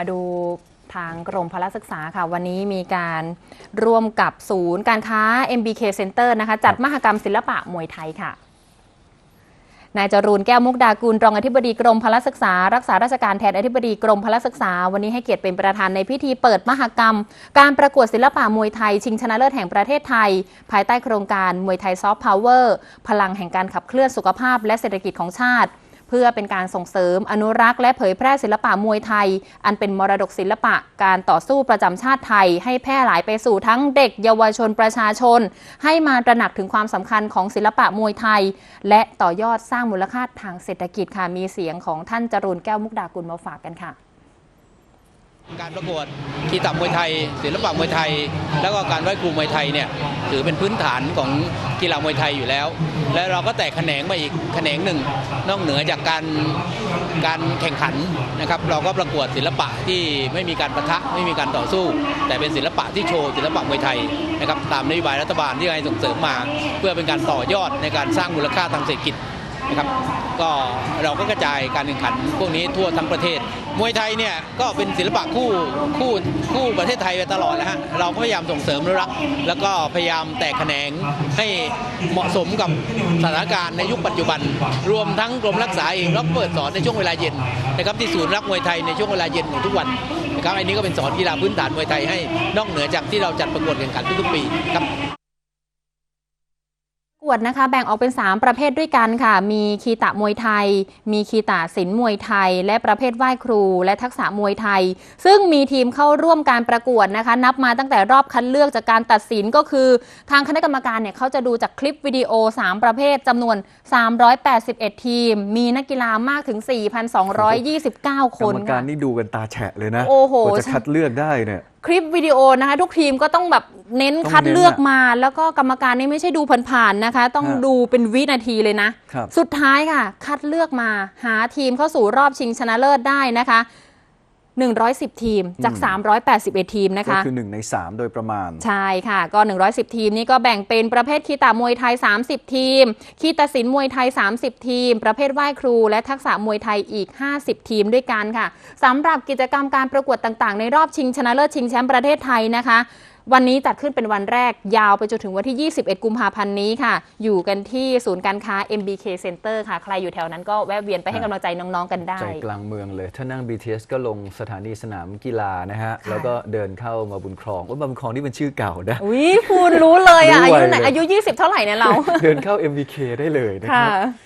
มาดูทางกรมพละศึกษาค่ะ วันนี้มีการร่วมกับศูนย์การค้า MBK Center นะคะ จัดมหกรรมศิลปะมวยไทยค่ะนายจรูนแก้วมุกดากุลรองอธิบดีกรมพละศึกษา รักษาราชการแทนอธิบดีกรมพละศึกษา วันนี้ให้เกียรติเป็นประธานในพิธีเปิดมหกรรม การประกวดศิลปะมวยไทย ชิงชนะเลิศแห่งประเทศไทย ภายใต้โครงการมวยไทยซอฟต์พาวเวอร์พลังแห่งการขับเคลื่อนสุขภาพและเศรษฐกิจของชาติ เพื่อเป็นการส่งเสริมอนุรักษ์และเผยแพร่ศิลปะมวยไทย อันเป็นมรดกศิลปะการต่อสู้ประจำชาติไทย ให้แพร่หลายไปสู่ทั้งเด็กเยาวชนประชาชน ให้มาตระหนักถึงความสำคัญของศิลปะมวยไทย และต่อยอดสร้างมูลค่าทางเศรษฐกิจค่ะมีเสียงของท่านจรูนแก้วมุกดากุลมาฝากกันค่ะ การประกวดกีตามวยไทย ศิลปะมวยไทย แล้วก็การไหว้ครูมวยไทยเนี่ยถือเป็นพื้นฐานของกีฬามวยไทยอยู่แล้ว และเราก็แตกแขนงมาอีกแขนงหนึ่งนอกเหนือจากการการแข่งขันนะครับ เราก็ประกวดศิลปะที่ไม่มีการปะทะไม่มีการต่อสู้ แต่เป็นศิลปะที่โชว์ศิลปะมวยไทยนะครับตามนโยบายรัฐบาลที่ให้ส่งเสริมมา เพื่อเป็นการต่อยอดในการสร้างมูลค่าทางเศรษฐกิจ นะครับก็เราก็กระจายการแข่งขันพวกนี้ทั่วทั้งประเทศ มวยไทยเนี่ยก็เป็นศิลปะคู่คู่คู่ประเทศไทยมาตลอดนะฮะเราก็พยายามส่งเสริมรัก แล้วก็พยายามแตกแขนงให้เหมาะสมกับสถานการณ์ในยุคปัจจุบัน รวมทั้งกรมรักษาเองราก็เปิดสอนในช่วงเวลาเย็นนะครับที่ศูนย์รักมวยไทยในช่วงเวลาเย็นของทุกวันนะครับอันนี้ก็เป็นสอนกีฬาพื้นฐานมวยไทยให้นอกเหนือจากที่เราจัดประกวดแข่งขันทุกๆปีครับ วดนะคะแบ่งออกเป็น 3 ประเภทด้วยกันค่ะ มีคีตะมวยไทย มีคีตะศิลป์มวยไทย และประเภทไหว้ครู และทักษะมวยไทย ซึ่งมีทีมเข้าร่วมการประกวดนะคะ นับมาตั้งแต่รอบคัดเลือกจากการตัดสินก็คือ ทางคณะกรรมการเนี่ยเขาจะดูจากคลิปวิดีโอ 3 ประเภทจำนวน 381 ทีม มีนักกีฬามากถึง 4,229คกรนรมการค่ะนี่ดูกันตาแฉะเลยนะโอ้โหกว่าจะคัดเลือกได้เนี่ยคลิปวิดีโอนะคะ ทุกทีมก็ต้องแบบเน้นต้องคัดเน้นเลือกอะมา แล้วก็กรรมการนี่ไม่ใช่ดูผ่านๆนะคะ ต้องฮะดูเป็นวินาทีเลยนะ ครับ สุดท้ายค่ะ คัดเลือกมาหาทีมเข้าสู่รอบชิงชนะเลิศได้นะคะ 110 ทีมจาก 381 ทีมนะก็คะคือหนึ่งในสามโดยประมาณ ใช่ค่ะ ก็ 110 ทีมนี่ก็แบ่งเป็นประเภทคีตามวยไทย 30 ทีม คีตศิลป์มวยไทย 30 ทีม ประเภทไหว้ครู และทักษะมวยไทยอีก 50 ทีมด้วยกันค่ะสำหรับกิจกรรมการประกวดต่างๆ ในรอบชิงชนะเลิศชิงแชมป์ประเทศไทยนะคะ วันนี้จัดขึ้นเป็นวันแรกยาวไปจนถึงวันที่ 21 กุมภาพันธ์นี้ค่ะ อยู่กันที่ศูนย์การค้า MBK Center ค่ะ ใครอยู่แถวนั้นก็แวะเวียนไปให้กำลังใจน้อง ๆ กันได้ ใจกลางเมืองเลย ถ้านั่ง BTS ก็ลงสถานีสนามกีฬานะฮะ แล้วก็เดินเข้ามาบุญครองว่ามาบุญครองนี่เป็นชื่อเก่านะอุ้ยคุณรู้เลยอะรู้อาไวยุไหนเลยอายุ 20 เท่าไหร่เนี่ยเรา เดินเข้า MVK ได้เลยนะคค่ะรับ